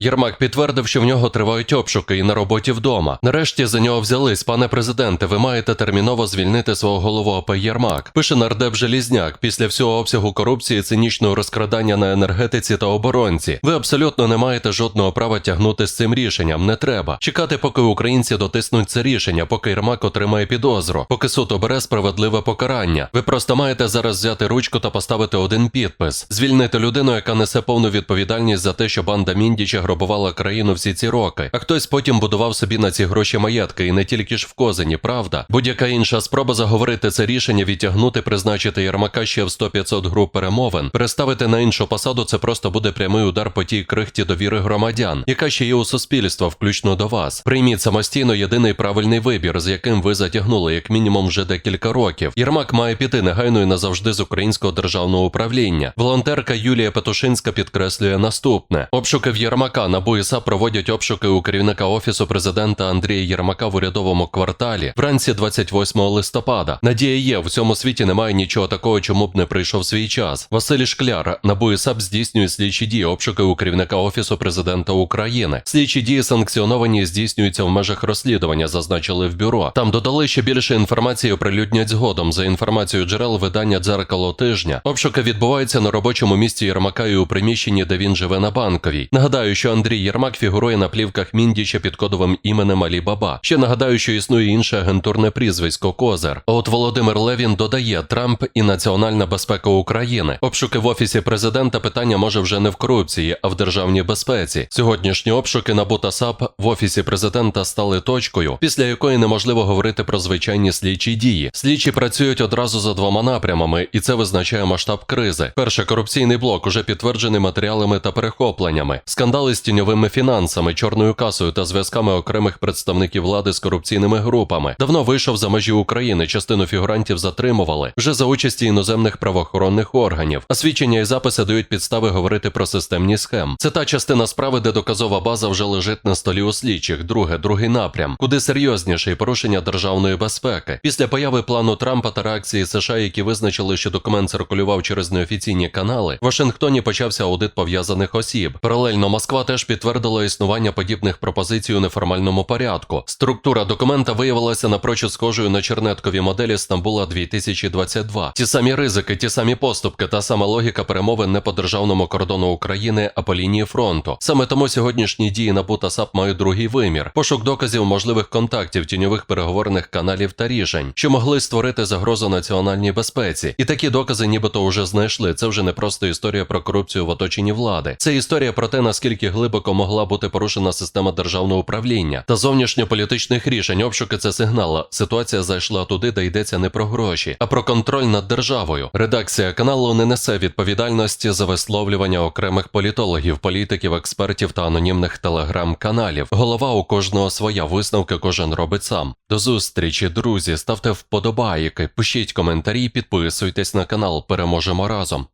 Єрмак підтвердив, що в нього тривають обшуки і на роботі вдома. Нарешті за нього взялись, пане президенте. Ви маєте терміново звільнити свого голову ОП Єрмак. Пише нардеп Желізняк. Після всього обсягу корупції, цинічного розкрадання на енергетиці та оборонці. Ви абсолютно не маєте жодного права тягнути з цим рішенням. Не треба чекати, поки українці дотиснуть це рішення, поки Єрмак отримає підозру, поки суд обере справедливе покарання. Ви просто маєте зараз взяти ручку та поставити один підпис, звільнити людину, яка несе повну відповідальність за те, що банда Міндіча грабувала країну всі ці роки. А хтось потім будував собі на ці гроші маєтки, і не тільки ж в Козині, правда? Будь-яка інша спроба заговорити це рішення, відтягнути, призначити Єрмака ще в 100-500 груп перемовин, переставити на іншу посаду. Це просто буде прямий удар по тій крихті довіри громадян, яка ще є у суспільства, включно до вас. Прийміть самостійно єдиний правильний вибір, з яким ви затягнули як мінімум вже декілька років. Єрмак має піти негайно і назавжди з українського державного управління. Волонтерка Юлія Петушинська підкреслює наступне: обшуки в Єрмака НАБУ і САП проводять обшуки у керівника офісу президента Андрія Єрмака в урядовому кварталі вранці 28 листопада. Надія є в цьому світі немає нічого такого, чому б не прийшов свій час. Василь Шкляр НАБУ і САП здійснює слідчі дії обшуки у керівника офісу президента України. Слідчі дії санкціоновані здійснюються в межах розслідування, зазначили в бюро. Там додали, що більше інформації оприлюднять згодом. За інформацією джерел видання дзеркало тижня. Обшуки відбуваються на робочому місці Єрмака і у приміщенні, де він живе на банковій. Нагадаю, що Андрій Єрмак фігурує на плівках Міндіча під кодовим іменем Алі Баба. Ще нагадаю, що існує інше агентурне прізвисько Козир. А от Володимир Левін додає Трамп і національна безпека України. Обшуки в офісі президента питання може вже не в корупції, а в державній безпеці. Сьогоднішні обшуки НАБУ та САП в офісі президента стали точкою, після якої неможливо говорити про звичайні слідчі дії. Слідчі працюють одразу за двома напрямами, і це визначає масштаб кризи. Перше корупційний блок уже підтверджений матеріалами та перехопленнями. Скандали з тіньовими фінансами, чорною касою та зв'язками окремих представників влади з корупційними групами. Давно вийшов за межі України. Частину фігурантів затримували вже за участі іноземних правоохоронних органів. А свідчення і записи дають підстави говорити про системні схем. Це та частина справи, де доказова база вже лежить на столі у слідчих. Друге, другий напрям, куди серйозніше і порушення державної безпеки. Після появи плану Трампа та реакції США, які визначили, що документ циркулював через неофіційні канали, в Вашингтоні почався аудит пов'язаних осіб. Паралельно Москва теж підтвердила існування подібних пропозицій у неформальному порядку. Структура документа виявилася напрочуд схожою на чернеткові моделі Стамбула 2022. Ті самі ризики, ті самі поступки, та сама логіка перемовин не по державному кордону України, а по лінії фронту. Саме тому сьогоднішні дії НАБУ та САП мають другий вимір: пошук доказів можливих контактів, тіньових переговорних каналів та рішень, що могли створити загрозу національній безпеці. І такі докази, нібито вже знайшли. Це вже не просто історія про корупцію в оточенні влади. Це історія про те, наскільки глибоко могла бути порушена система державного управління та зовнішньополітичних рішень. Обшуки це сигнал. Ситуація зайшла туди, де йдеться не про гроші, а про контроль над державою. Редакція каналу не несе відповідальності за висловлювання окремих політологів, політиків, експертів та анонімних телеграм-каналів. Голова у кожного своя висновки кожен робить сам. До зустрічі, друзі. Ставте вподобайки, пишіть коментарі, підписуйтесь на канал. Переможемо разом.